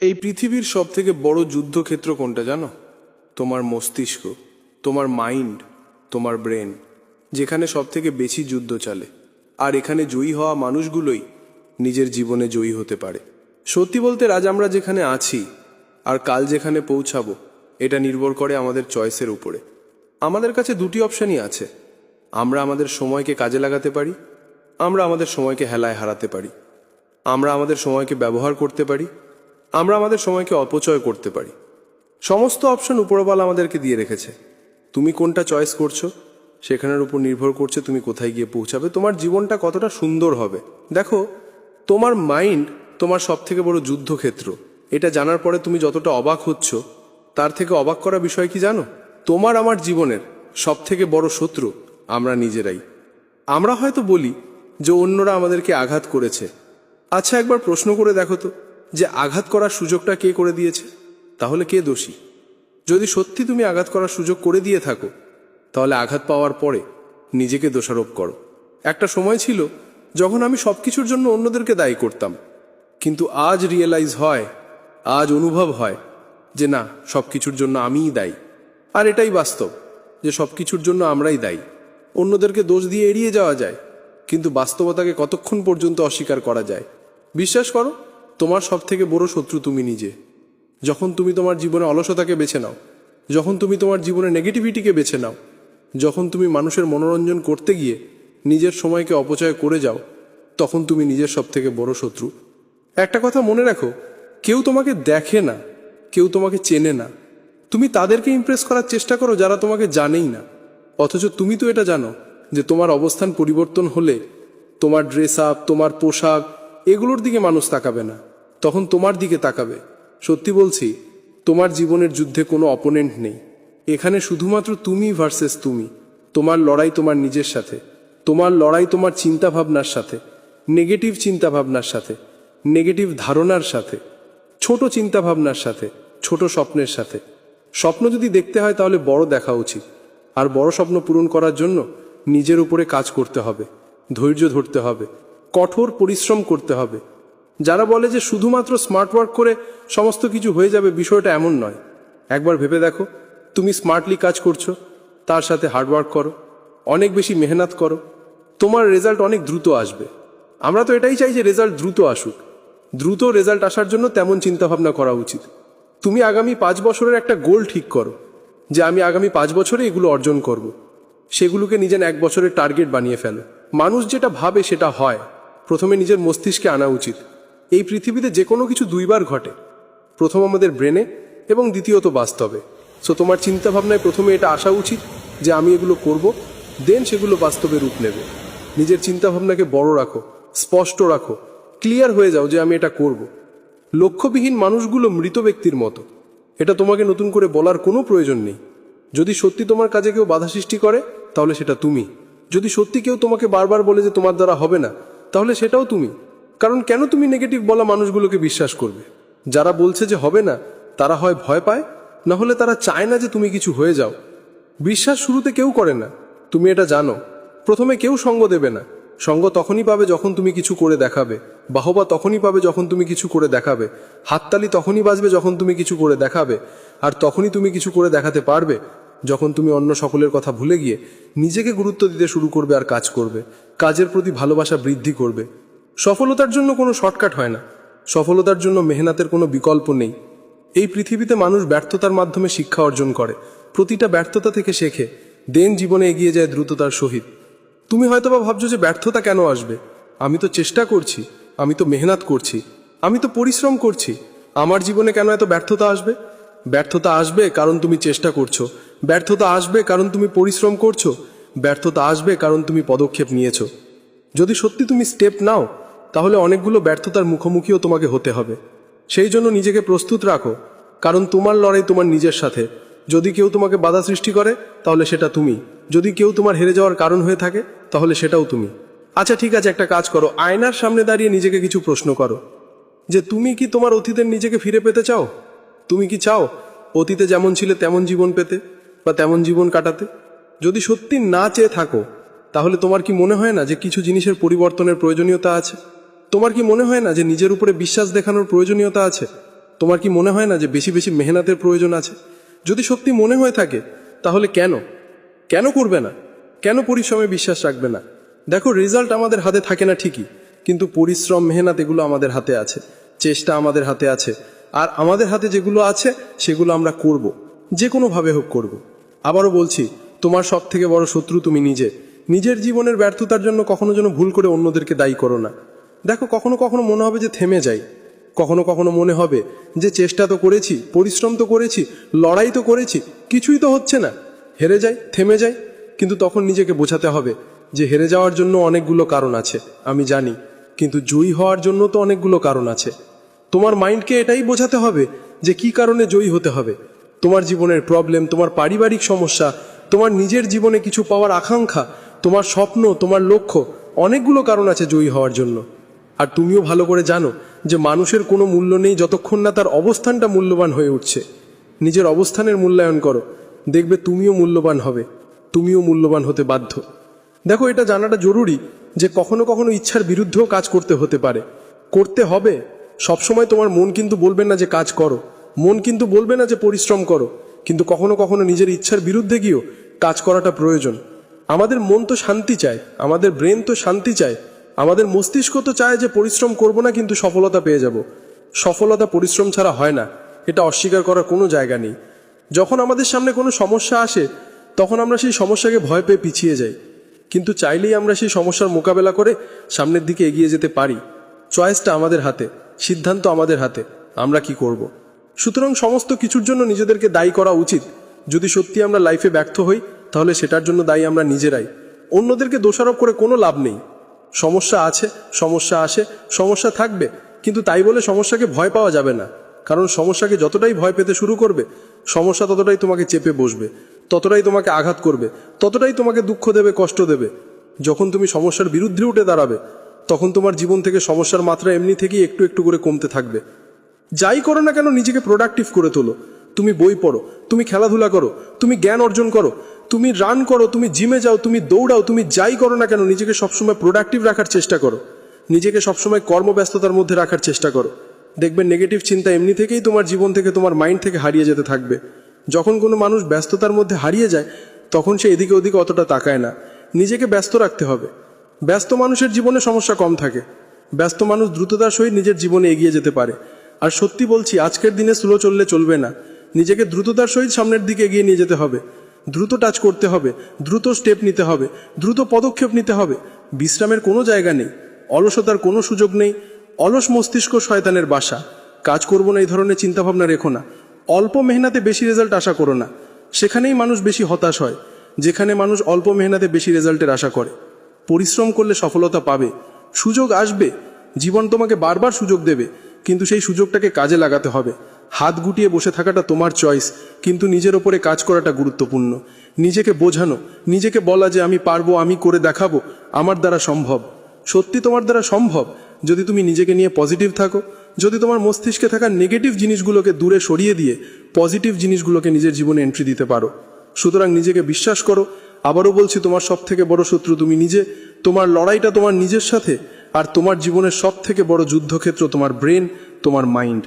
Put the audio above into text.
এই পৃথিবীর সব থেকে বড় যুদ্ধক্ষেত্র কোনটা জানো? তোমার মস্তিষ্ক, তোমার মাইন্ড, তোমার ব্রেন, যেখানে সব থেকে বেশি যুদ্ধ চলে। আর এখানে জয়ী হওয়া মানুষগুলোই নিজের জীবনে জয়ী হতে পারে। সত্যি বলতে আজ আমরা যেখানে আছি আর কাল যেখানে পৌঁছাবো, এটা নির্ভর করে আমাদের চয়েসের উপরে। আমাদের কাছে দুটি অপশানই আছে। আমরা আমাদের সময়কে কাজে লাগাতে পারি, আমরা আমাদের সময়কে হেলায় হারাতে পারি। আমরা আমাদের সময়কে ব্যবহার করতে পারি আমরা আমাদের সময়কে অপচয় করতে পারি। সমস্ত অপশন উপরওয়ালা আমাদেরকে দিয়ে রেখেছে। তুমি কোনটা চয়েস করছ? সেখানের উপর নির্ভর করছে তুমি কোথায় গিয়ে পৌঁছাবে। তোমার জীবনটা কতটা সুন্দর হবে। দেখো, তোমার মাইন্ড তোমার সব থেকে বড় যুদ্ধক্ষেত্র। এটা জানার পরে তুমি যতটা অবাক হচ্ছ, তার থেকে অবাক করা বিষয় কি জানো? তোমার আমার জীবনের সব থেকে বড় শত্রু আমরা নিজেরাই। আমরা হয়তো বলি যে অন্যরা আমাদেরকে আঘাত করেছে। আচ্ছা একবার প্রশ্ন করে দেখো তো। যে আঘাত করার সুযোগটা কে করে দিয়েছে, তাহলে কে দোষী? যদি সত্যি তুমি আঘাত করার সুযোগ করে দিয়ে থাকো, তাহলে আঘাত পাওয়ার পরে নিজেকে দোষারোপ করো। একটা সময় ছিল যখন আমি সব কিছুর জন্য অন্যদেরকে দায়ী করতাম, কিন্তু আজ রিয়েলাইজ হয়, আজ অনুভব হয় যে না সব কিছুর জন্য আমিই দায়ী। আর এটাই বাস্তব যে সব কিছুর জন্য আমরাই দায়ী। অন্যদেরকে দোষ দিয়ে এড়িয়ে যাওয়া যায়, কিন্তু বাস্তবতাকে কতক্ষণ পর্যন্ত অস্বীকার করা যায়? বিশ্বাস করো তোমার সব থেকে বড় শত্রু তুমি নিজে। যখন তুমি তোমার জীবনে অলসতাকে বেছে নাও, যখন তুমি তোমার জীবনে নেগেটিভিটিকে বেছে নাও, যখন তুমি মানুষের মনোরঞ্জন করতে গিয়ে নিজের সময়কে অপচয় করে যাও, তখন তুমি নিজের সব থেকে বড় শত্রু। একটা কথা মনে রাখো, কেউ তোমাকে দেখে না, কেউ তোমাকে চেনে না। তুমি তাদেরকে ইমপ্রেস করার চেষ্টা করো যারা তোমাকে জানেই না। অথচ তুমি তো এটা জানো যে তোমার অবস্থান পরিবর্তন হলে তোমার ড্রেস আপ তোমার পোশাক, এগুলোর দিকে মানুষ তাকাবে না। তখন তোমার দিকে তাকাবে। সত্যি বলছি, তোমার জীবনের যুদ্ধে কোনো অপোনেন্ট নেই। এখানে শুধুমাত্র তুমি ভার্সেস তুমি। তোমার লড়াই তোমার নিজের সাথে। তোমার লড়াই তোমার চিন্তা ভাবনার সাথে। নেগেটিভ চিন্তা ভাবনার সাথে। নেগেটিভ ধারণার সাথে। ছোট চিন্তা ভাবনার সাথে। ছোট স্বপ্নের সাথে। স্বপ্ন যদি দেখতে হয় তাহলে বড় দেখা উচিত। আর বড় স্বপ্ন পূরণ করার জন্য নিজের উপরে কাজ করতে হবে। ধৈর্য ধরতে হবে। কঠোর পরিশ্রম করতে হবে। যারা বলে যে শুধুমাত্র স্মার্ট ওয়ার্ক করে সমস্ত কিছু হয়ে যাবে, বিষয়টা এমন নয়। একবার ভেবে দেখো, তুমি স্মার্টলি কাজ করছ, তার সাথে হার্ডওয়ার্ক করো, অনেক বেশি মেহনত করো, তোমার রেজাল্ট অনেক দ্রুত আসবে। আমরা তো এটাই চাই যে রেজাল্ট দ্রুত আসুক। দ্রুত রেজাল্ট আসার জন্য তেমন চিন্তাভাবনা করা উচিত। তুমি আগামী পাঁচ বছরের একটা গোল ঠিক করো, যে আমি আগামী পাঁচ বছরে এগুলো অর্জন করব। সেগুলোকে নিজের এক বছরের টার্গেট বানিয়ে ফেলো। মানুষ যেটা ভাবে সেটা হয়। প্রথমে নিজের মস্তিষ্কে আনা উচিত। এই পৃথিবীতে যে কোনো কিছু দুইবার ঘটে। প্রথম আমাদের ব্রেনে এবং দ্বিতীয়ত বাস্তবে। সো তোমার চিন্তা ভাবনায় প্রথমে এটা আসা উচিত যে আমি এগুলো করব দেন সেগুলো বাস্তবে রূপ নেবে। নিজের চিন্তা ভাবনাকে বড় রাখো, স্পষ্ট রাখো ক্লিয়ার হয়ে যাও যে আমি এটা করব। লক্ষ্যবিহীন মানুষগুলো মৃত ব্যক্তির মতো। এটা তোমাকে নতুন করে বলার কোনো প্রয়োজন নেই। যদি সত্যি তোমার কাজে কেউ বাধা সৃষ্টি করে, তাহলে সেটা তুমি। যদি সত্যি কেউ তোমাকে বারবার বলে যে তোমার দ্বারা হবে না, তাহলে সেটাও তুমি। কারণ কেন তুমি নেগেটিভ বলা মানুষগুলোকে বিশ্বাস করবে? যারা বলছে যে হবে না, তারা হয় ভয় পায়, না হলে তারা চায় না যে তুমি কিছু হয়ে যাও। বিশ্বাস শুরুতে কেউ করে না। তুমি এটা জানো। প্রথমে কেউ সঙ্গ দেবে না। সঙ্গ তখনই পাবে যখন তুমি কিছু করে দেখাবে। বাহবা তখনই পাবে যখন তুমি কিছু করে দেখাবে। হাততালি তখনই বাজবে যখন তুমি কিছু করে দেখাবে। আর তখনই তুমি কিছু করে দেখাতে পারবে যখন তুমি অন্য সকলের কথা ভুলে গিয়ে নিজেকে গুরুত্ব দিতে শুরু করবে আর কাজ করবে। কাজের প্রতি ভালোবাসা বৃদ্ধি করবে। সফলতার জন্য কোনো শর্টকাট হয় না। সফলতার জন্য মেহনাতের কোনো বিকল্প নেই। এই পৃথিবীতে মানুষ ব্যর্থতার মাধ্যমে শিক্ষা অর্জন করে। প্রতিটা ব্যর্থতা থেকে শেখে, দেন জীবনে এগিয়ে যায় দ্রুততার সহিত। তুমি হয়তোবা ভাবছ যে ব্যর্থতা কেন আসবে? আমি তো চেষ্টা করছি, আমি তো মেহনত করছি, আমি তো পরিশ্রম করছি। আমার জীবনে কেন এত ব্যর্থতা আসবে? ব্যর্থতা আসবে কারণ তুমি চেষ্টা করছ। ব্যর্থতা আসবে কারণ তুমি পরিশ্রম করছ। ব্যর্থতা আসবে কারণ তুমি পদক্ষেপ নিয়েছো। যদি সত্যি তুমি স্টেপ নাও তাহলে অনেকগুলো ব্যর্থতার মুখোমুখিও তোমাকে হতে হবে। সেই জন্য নিজেকে প্রস্তুত রাখো, কারণ তোমার লড়াই তোমার নিজের সাথে। যদি কেউ তোমাকে বাধা সৃষ্টি করে, তাহলে সেটা তুমি। যদি কেউ তোমার হেরে যাওয়ার কারণ হয়ে থাকে, তাহলে সেটাও তুমি। আচ্ছা ঠিক আছে, একটা কাজ করো। আয়নার সামনে দাঁড়িয়ে নিজেকে কিছু প্রশ্ন করো। যে, তুমি কি তোমার অতীতের নিজেকে ফিরে পেতে চাও? তুমি কি চাও অতীতে যেমন ছিলে তেমন জীবন পেতে বা তেমন জীবন কাটাতে? যদি সত্যি না চেয়ে থাকো, তাহলে তোমার কি মনে হয় না যে কিছু জিনিসের পরিবর্তনের প্রয়োজনীয়তা আছে? তোমার কি মনে হয় না যে নিজের উপরে বিশ্বাস দেখানোর প্রয়োজনীয়তা আছে? তোমার কি মনে হয় না যে বেশি বেশি মেহনতের প্রয়োজন আছে? যদি সত্যি মনে হয়ে থাকে, তাহলে কেন? কেন করবে না? কেন পরিশ্রমে বিশ্বাস রাখবে না? দেখো রেজাল্ট আমাদের হাতে থাকে না ঠিকই, কিন্তু পরিশ্রম, মেহনত এগুলো আমাদের হাতে আছে। চেষ্টা আমাদের হাতে আছে। আর আমাদের হাতে যেগুলো আছে, সেগুলো আমরা করব। যে কোনোভাবে হোক করব। আবারও বলছি, তোমার সব থেকে বড় শত্রু তুমি নিজে। নিজের জীবনের ব্যর্থতার জন্য কখনো যেন ভুল করে অন্যদেরকে দায়ী করো না। দেখো, কখনো কখনো মনে হবে যে থেমে যাই। কখনো কখনো মনে হবে যে চেষ্টা তো করেছি, পরিশ্রম তো করেছি, লড়াই তো করেছি, কিছুই তো হচ্ছে না। হেরে যাই, থেমে যাই, কিন্তু তখন নিজেকে বোঝাতে হবে যে হেরে যাওয়ার জন্য অনেকগুলো কারণ আছে, আমি জানি। কিন্তু জয়ী হওয়ার জন্য তো অনেকগুলো কারণ আছে। তোমার মাইন্ডকে এটাই বোঝাতে হবে যে কি কারণে জয়ী হতে হবে। তোমার জীবনের প্রবলেম, তোমার পারিবারিক সমস্যা, তোমার নিজের জীবনে কিছু পাওয়ার আকাঙ্ক্ষা, তোমার স্বপ্ন, তোমার লক্ষ্য, অনেকগুলো কারণ আছে জয়ী হওয়ার জন্য। আর তুমিও ভালো করে জানো যে মানুষের কোনো মূল্য নেই যতক্ষণ না তার অবস্থানটা মূল্যবান হয়ে উঠছে। নিজের অবস্থানের মূল্যায়ন করো। দেখবে তুমিও মূল্যবান হবে। তুমিও মূল্যবান হতে বাধ্য। দেখো, এটা জানাটা জরুরি যে কখনো কখনো ইচ্ছার বিরুদ্ধেও কাজ করতে হতে পারে। করতে হবে। সবসময় তোমার মন কিন্তু বলবে না যে কাজ করো। মন কিন্তু বলবে না যে পরিশ্রম করো। কিন্তু কখনো কখনো নিজের ইচ্ছার বিরুদ্ধে গিয়েও কাজ করাটা প্রয়োজন। আমাদের মন তো শান্তি চায়। আমাদের ব্রেন তো শান্তি চায়। আমাদের মস্তিষ্ক তো চায় যে পরিশ্রম করব না, কিন্তু সফলতা পেয়ে যাব। সফলতা পরিশ্রম ছাড়া হয় না। এটা অস্বীকার করার কোনো জায়গা নেই। যখন আমাদের সামনে কোনো সমস্যা আসে, তখন আমরা সেই সমস্যাকে ভয় পেয়ে পিছিয়ে যাই। কিন্তু চাইলেই আমরা সেই সমস্যার মোকাবেলা করে সামনের দিকে এগিয়ে যেতে পারি। চয়েসটা আমাদের হাতে, সিদ্ধান্ত আমাদের হাতে, আমরা কি করব। সুতরাং সমস্ত কিছুর জন্য নিজেদেরকে দায়ী করা উচিত। যদি সত্যি আমরা লাইফে ব্যর্থ হই, তাহলে সেটার জন্য দায়ী আমরা নিজেরাই। অন্যদেরকে দোষারোপ করে কোনো লাভ নেই। সমস্যা আছে, সমস্যা আসে, সমস্যা থাকবে। কিন্তু তাই বলে সমস্যাকে ভয় পাওয়া যাবে না। কারণ সমস্যাকে যতটাই ভয় পেতে শুরু করবে, সমস্যা ততটাই তোমাকে চেপে বসবে, ততটাই তোমাকে আঘাত করবে, ততটাই তোমাকে দুঃখ দেবে, কষ্ট দেবে। যখন তুমি সমস্যার বিরুদ্ধে উঠে দাঁড়াবে, তখন তোমার জীবন থেকে সমস্যার মাত্রা এমনি থেকেই একটু একটু করে কমতে থাকবে। যাই করো না কেন, নিজেকে প্রোডাক্টিভ করে তোলো। তুমি বই পড়ো, তুমি খেলাধুলা করো, তুমি জ্ঞান অর্জন করো। তুমি রান করো, তুমি জিমে যাও, তুমি দৌড়াও, তুমি যাই করো না কেন, নিজেকে সবসময় প্রোডাক্টিভ রাখার চেষ্টা করো। নিজেকে সবসময় কর্মব্যস্ততার মধ্যে রাখার চেষ্টা করো। দেখবে নেগেটিভ চিন্তা এমনি থেকেই তোমার জীবন থেকে, তোমার মাইন্ড থেকে হারিয়ে যেতে থাকবে। যখন কোনো মানুষ ব্যস্ততার মধ্যে হারিয়ে যায়, তখন সে এদিকে ওদিকে অতটা তাকায় না। নিজেকে ব্যস্ত রাখতে হবে। ব্যস্ত মানুষের জীবনে সমস্যা কম থাকে। ব্যস্ত মানুষ দ্রুততার সহিত নিজের জীবনে এগিয়ে যেতে পারে। আর সত্যি বলছি, আজকের দিনে স্লো চললে চলবে না। নিজেকে দ্রুততার সহিত সামনের দিকে এগিয়ে নিয়ে যেতে হবে। দ্রুত টাচ করতে হবে, দ্রুত স্টেপ নিতে হবে, দ্রুত পদক্ষেপ নিতে হবে। বিশ্রামের কোনো জায়গা নেই, অলসতার কোনো সুযোগ নেই, অলস মস্তিষ্ক শয়তানের বাসা। কাজ করব না, এই ধরনের চিন্তাভাবনা রেখো না। অল্প মেহনাতে বেশি রেজাল্ট আশা করো না। সেখানেই মানুষ বেশি হতাশ হয়, যেখানে মানুষ অল্প মেহনাতে বেশি রেজাল্টের আশা করে। পরিশ্রম করলে সফলতা পাবে, সুযোগ আসবে। জীবন তোমাকে বারবার সুযোগ দেবে, কিন্তু সেই সুযোগটাকে কাজে লাগাতে হবে। হাত গুটিয়ে বসে থাকাটা তোমার চয়েস কিন্তু নিজের ওপরে কাজ করাটা গুরুত্বপূর্ণ। নিজেকে বোঝানো, নিজেকে বলা যে আমি পারব, আমি করে দেখাবো, আমার দ্বারা সম্ভব। সত্যি তোমার দ্বারা সম্ভব? যদি তুমি নিজেকে নিয়ে পজিটিভ থাকো, যদি তোমার মস্তিষ্কে থাকা নেগেটিভ জিনিসগুলোকে দূরে সরিয়ে দিয়ে পজিটিভ জিনিসগুলোকে নিজের জীবনে এন্ট্রি দিতে পারো। সুতরাং নিজেকে বিশ্বাস করো। আবারও বলছি, তোমার সব থেকে বড় শত্রু তুমি নিজে। তোমার লড়াইটা তোমার নিজের সাথে, আর তোমার জীবনের সব থেকে বড় যুদ্ধক্ষেত্র তোমার ব্রেন তোমার মাইন্ড